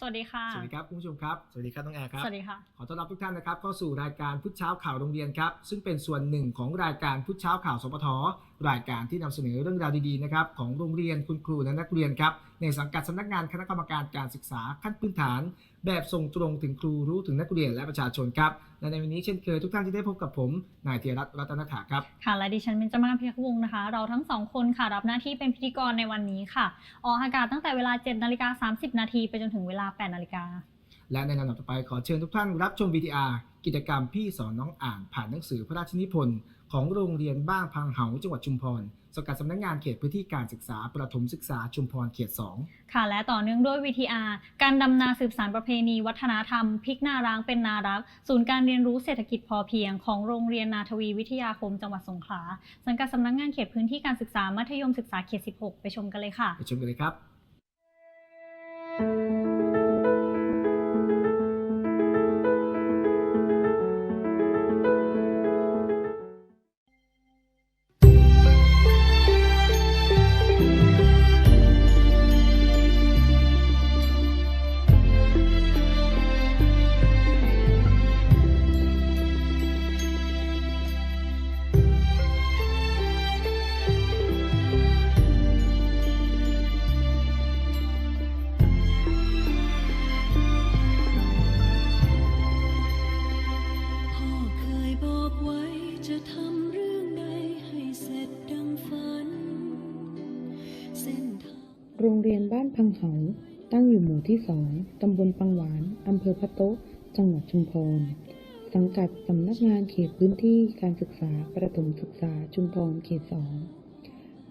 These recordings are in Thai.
สวัสดีค่ะ สวัสดีครับคุณผู้ชมครับ สวัสดีครับน้องแอร์ครับ สวัสดีค่ะ ขอต้อนรับทุกท่านนะครับเข้าสู่รายการพุทธเช้าข่าวโรงเรียนครับ ซึ่งเป็นส่วนหนึ่งของรายการพุทธเช้าข่าวสปท รายการที่นำเสนอเรื่องราวดีๆนะครับของโรงเรียนคุณครูและนักเรียนครับในสังกัดสำนักงานคณะกรรมการการศึกษาขั้นพื้นฐาน แบบส่งตรงถึงครูรู้ถึงนักเรียนและประชาชนครับและในวันนี้เช่นเคยทุกท่านที่ได้พบกับผมนายเทียรัตน์รัตนถาครับค่ะและดิฉันเป็นจมาเพียรวงศ์นะคะ เราทั้งสองคนค่ะรับหน้าที่เป็นพิธีกรในวันนี้ค่ะออกอากาศตั้งแต่เวลา7นาฬิกา30 นาทีไปจนถึงเวลา8นาฬิกาและในลำดับต่อไปขอเชิญทุกท่านรับชม VTR กิจกรรมพี่สอนน้องอ่านผ่านหนังสือพระราชนิพนธ์ ของโรงเรียนบ้านพังเหาจังหวัดชุมพรสังกัดสำนักงานเขตพื้นที่การศึกษาประถมศึกษาชุมพรเขต 2 ค่ะ และต่อเนื่องด้วย VTR การดำนาสืบสานประเพณี วัฒนธรรมพลิกนาร้างเป็นนารัก ศูนย์การเรียนรู้เศรษฐกิจพอเพียงของโรงเรียนนาทวีวิทยาคมจังหวัดสงขลาสังกัดสำนักงานเขตพื้นที่การศึกษามัธยมศึกษาเขต 16 ไปชมกันเลยค่ะ ไปชมกันเลยครับ โรงเรียนบ้านพังเขาตั้งอยู่หมู่ที่สองตำบลปังหวาน อำเภอพะโต๊ะ จังหวัดชุมพร สังกัดสำนักงานเขตพื้นที่การศึกษาประถมศึกษาชุมพรเขตสอง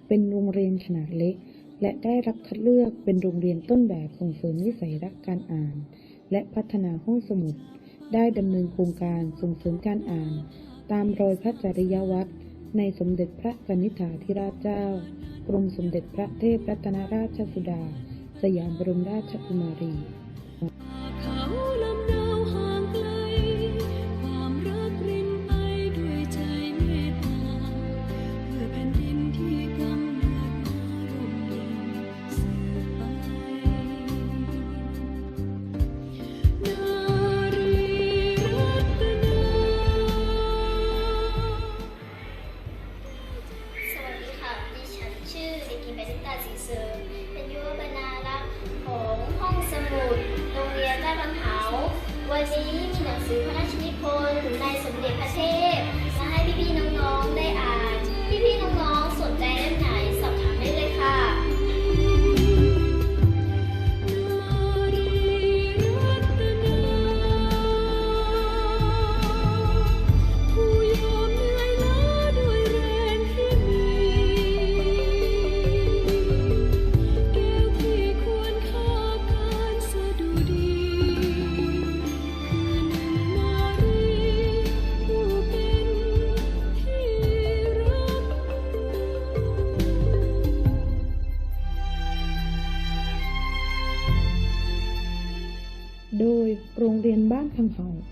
เป็นโรงเรียนขนาดเล็ก และได้รับคัดเลือกเป็นโรงเรียนต้นแบบส่งเสริมวิสัยรักการอ่าน และพัฒนาห้องสมุด ได้ดำเนินโครงการส่งเสริมการอ่าน ตามรอยพระจริยวัตรในสมเด็จพระกนิษฐาธิราชเจ้า กรมสมเด็จพระเทพรัตนราชสุดา สยามบรมราชกุมารี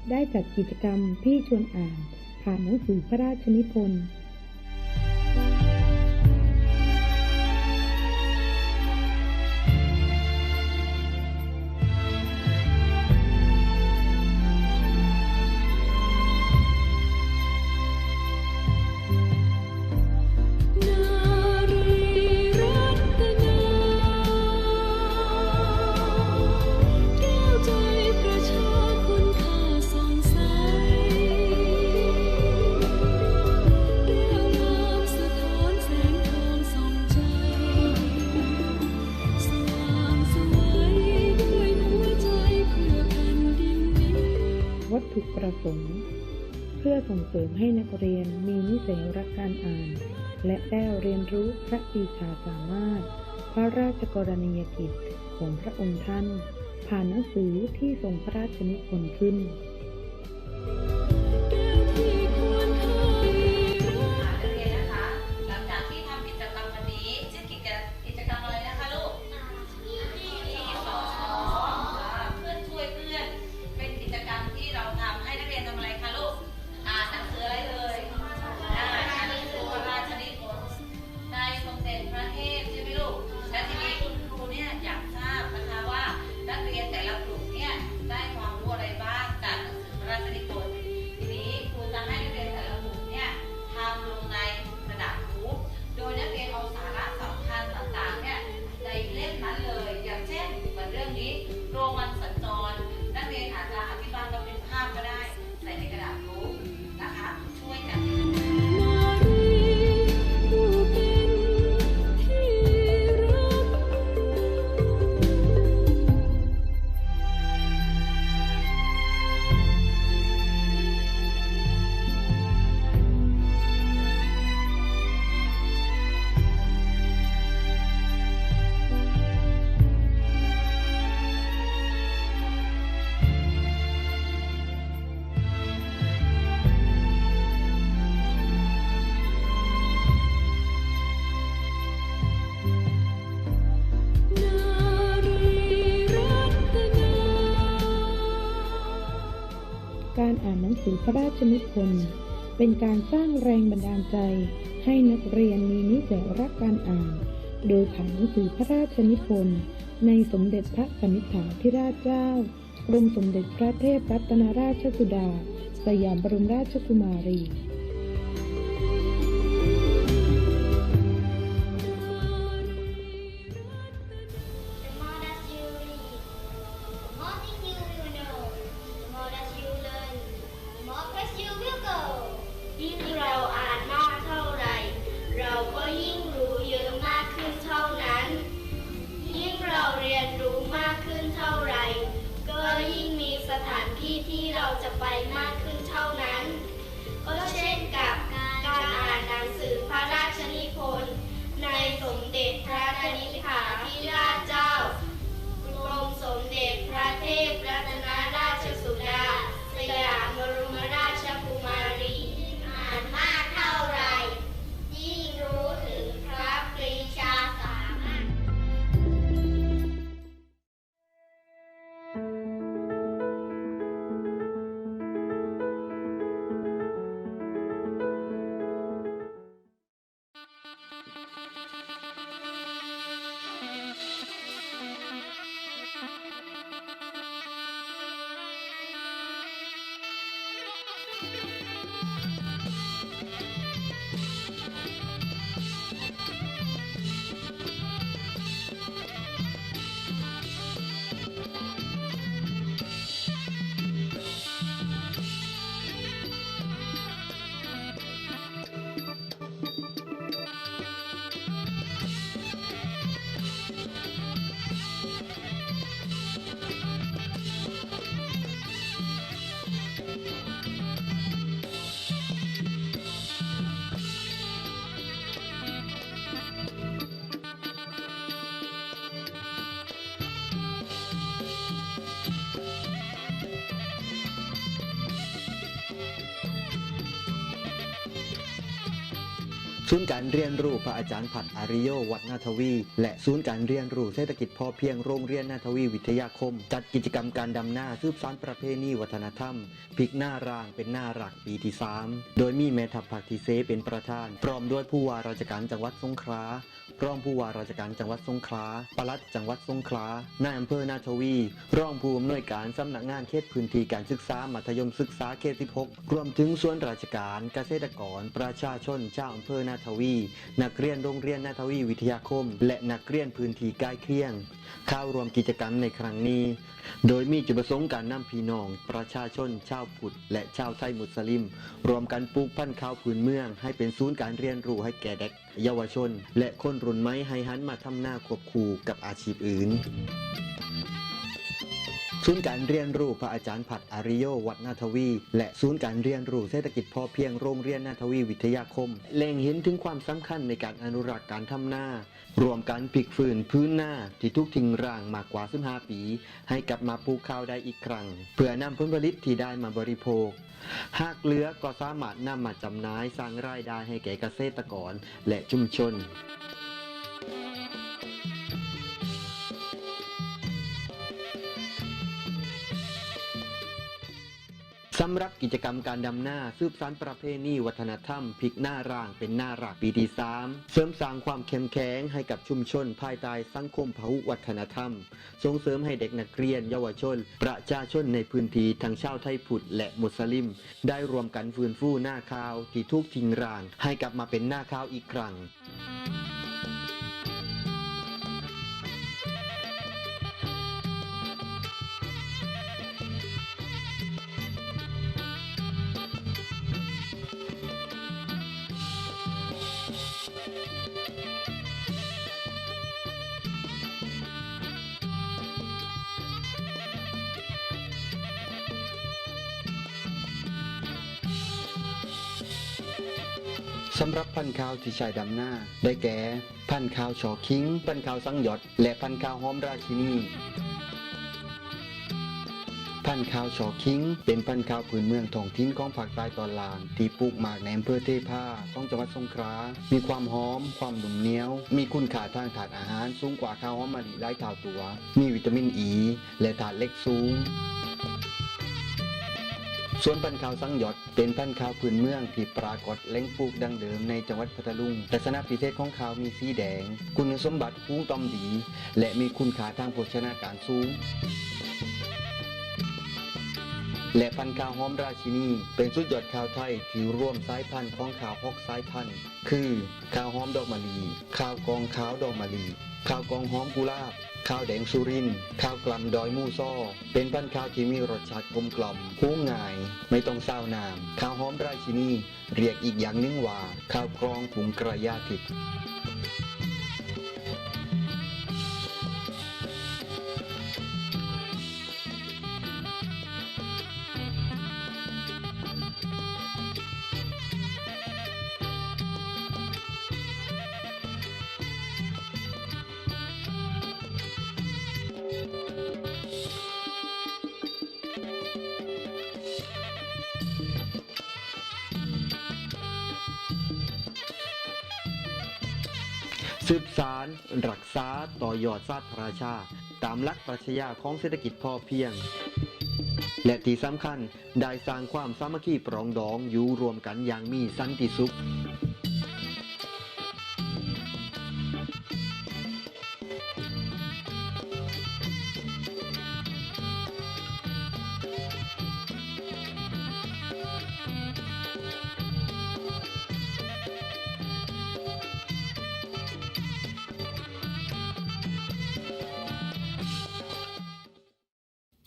ได้จัดกิจกรรมพี่ชวนอ่าน ผ่านหนังสือพระราชนิพนธ์ ถุประสงค์ เพื่อส่งเสริมให้นักเรียนมีนิสัยรักการอ่าน และได้เรียนรู้พระปีชาสามารถ พระราชกรณียกิจของพระองค์ท่าน ผ่านหนังสือที่ทรงพระราชนิพนธ์ขึ้นแสือพระราชนิพนธ์เป็นการสร้างแรงบันดาลใจ ให้นักเรียนมีนิสัยรักการอ่าน โดยผ่านหนังสือพระราชนิพนธ์ในสมเด็จพระนิทธาธิราชเจ้ากรมสมเด็จพระเทพรัตนราชสุดา สยามบรมราชกุมารี ถานที่ที่เราจะไปมากขึ้นเท่านั้น ก็เช่นกับการอ่านหนังสือพระราชนิพนธ์ในสมเด็จพระนิธิาธิราชเจ้า กรมสมเด็จพระเทพรัตน ศูนย์การเรียนรู้พระอาจารย์ผัดอาริโยวัดนาทวี และศูนย์การเรียนรู้เศรษฐกิจพอเพียงโรงเรียนนาทวีวิทยาคม จัดกิจกรรมการดำหน้าสืบสานประเพณีวัฒนธรรมพลิกหน้ารางเป็นหน้ารักปีที่ 3 โดยมีแม่ทัพภาคที่เซเป็นประธาน พร้อมด้วยผู้ว่าราชการจังหวัดสงขลารองผู้ว่าราชการจังหวัดสงขลาปลัดจังหวัดสงขลานายอำเภอนาทวี รองผู้อำนวยการสำนักงานเขตพื้นที่การศึกษา มัธยมศึกษาเขต 16 รวมถึงส่วนราชการเกษตรกร ประชาชนชาวอำเภอนาาทวี นักเรียนโรงเรียนนาทวีวิทยาคม และนักเรียนพื้นที่ใกล้เคียง เข้าร่วมกิจกรรมในครั้งนี้ โดยมีจุดประสงค์การนำพี่น้อง ประชาชน ชาวพุทธและชาวไทยมุสลิม รวมกันปลูกพันธุ์ข้าวพื้นเมือง ให้เป็นศูนย์การเรียนรู้ให้แก่เด็ก เยาวชน และคนรุ่นใหม่ให้หันมาทำหน้าควบคู่กับอาชีพอื่น ศูนย์การเรียนรู้พระอาจารย์ผัดอาริโยวัดนาทวี และศูนย์การเรียนรู้เศรษฐกิจพอเพียงโรงเรียนนาทวีวิทยาคมเล็งเห็นถึงความสำคัญในการอนุรักษ์การทำหน้ารวมการพลิกฟื้นพื้นหน้าที่ทุกทิ้งร่างมากกว่า15ปี ให้กลับมาปลูกข้าวได้อีกครั้ง เพื่อนำผลผลิตที่ได้มาบริโภค หากเหลือก็สามารถนำมาจำหน่ายสร้างรายได้ให้แก่เกษตรกรและชุมชน สำหรับกิจกรรมการดำหน้าสืบสานประเพณีวัฒนธรรมพลิกหน้าร่างเป็นหน้ารักปีที่สามเสริมสร้างความเข้มแข็งให้กับชุมชน ภายใต้สังคมพหุวัฒนธรรม ส่งเสริมให้เด็กนักเรียน เยาวชน ประชาชนในพื้นที่ทั้งชาวไทยพุทธและมุสลิม ได้รวมกันฟื้นฟูหน้าข้าวที่ทุกทิ้งร่าง ให้กลับมาเป็นหน้าข้าวอีกครั้ง สำหรับพันธุ์ข้าวที่ใช้ดำหน้า ได้แก่ พันธุ์ข้าวชอคิง พันธุ์ข้าวสังหยดและพันธุ์ข้าวหอมราชินีพันธุ์ข้าวชอคิง เป็นพันธุ์ข้าวพื้นเมืองท้องถิ่นของภาคใต้ตอนล่าง ที่ปลูกหมากในอำเภอเทพาของจังหวัดสงขลา มีความหอม ความหนุ่มเหนียว มีคุณค่าทางถาดอาหารสูงกว่าข้าวหอมมะลิหลายเท่าตัว มีวิตามินอ e, ีและถาดเล็กสูง ส่วนพันธุ์ข้าวสังหยดเป็นพันธุ์ข้าวพื้นเมืองที่ปรากฏเล้งปลูกดังเดิมในจังหวัดพัทลุง ลักษณะพิเศษของข้าวมีสีแดง คุณสมบัติคุ้งตอมดี และมีคุณค่าทางโภชนาการสูง และพันธุ์ข้าวหอมราชินี เป็นสุดยอดข้าวไทยที่รวมสายพันธุ์ของข้าวหกสายพันธุ์ คือข้าวหอมดอกมะลิข้าวกองขาวดอกมะลิข้าวกองหอมกุหลาบ ข้าวแดงสุริน ข้าวกล่ำดอยมูซ่อ เป็นพันธุ์ข้าวที่มีรสชาติกลมกล่อมหูง่าย ไม่ต้องเศร้าน้ำข้าวหอมราชินี เรียกอีกอย่างหนึงว่า ข้าวกรองผงกระยาทิพ สืบสารรักษาต่อยอดศาสตร์พระราชา ตามหลักปรัชญาของเศรษฐกิจพอเพียง และที่สำคัญได้สร้างความสามัคคีปรองดองอยู่รวมกันอย่างมีสันติสุข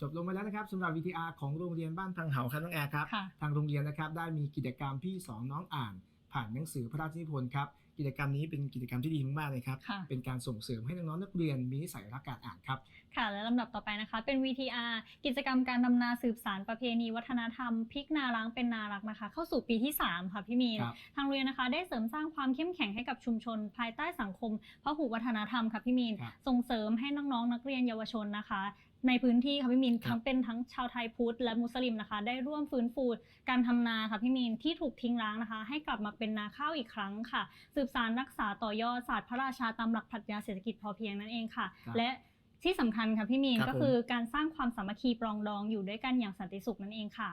จบลงไปแล้วนะครับสำหรับ VTR ของโรงเรียนบ้านทางเหาครับน้องแอร์ครับค่ะทางโรงเรียนนะครับได้มีกิจกรรมที่สอนน้องอ่าน ผ่านหนังสือพระราชนิพนธ์ครับกิจกรรมนี้เป็นกิจกรรมที่ดีมากๆเลยครับค่ะเป็นการส่งเสริมให้น้องๆนักเรียนมีนิสัยรักการอ่านครับ ค่ะ และลำดับต่อไปนะคะ เป็น VTR กิจกรรมการดำนาสืบสารประเพณี วัฒนธรรมพลิกนารังเป็นนารักนะคะ เข้าสู่ปีที่ 3 ค่ะพี่มีนครับทางโรงเรียนนะคะ ได้เสริมสร้างความเข้มแข็งให้กับชุมชน ภายใต้สังคมพหุวัฒนธรรมค่ะพี่มีนครับส่งเสริมให้น้องๆนักเรียนเยาวชนนะคะ ในพื้นที่ค่ะพี่มีนครับทั้งเป็นทั้งชาวไทยพุทธและมุสลิมนะคะ ได้ร่วมฟื้นฟูการทำนาค่ะพี่มีนที่ถูกทิ้งร้างนะคะ ให้กลับมาเป็นนาข้าวอีกครั้งค่ะ สืบสารรักษาต่อยอดศาสตร์พระราชาตามหลักปรัชญาเศรษฐกิจพอเพียงนั่นเองค่ะครับและที่สำคัญค่ะพี่มีนครับก็ผมคือการสร้างความสามัคคีปรองดองอยู่ด้วยกันอย่างสันติสุขนั่นเองค่ะ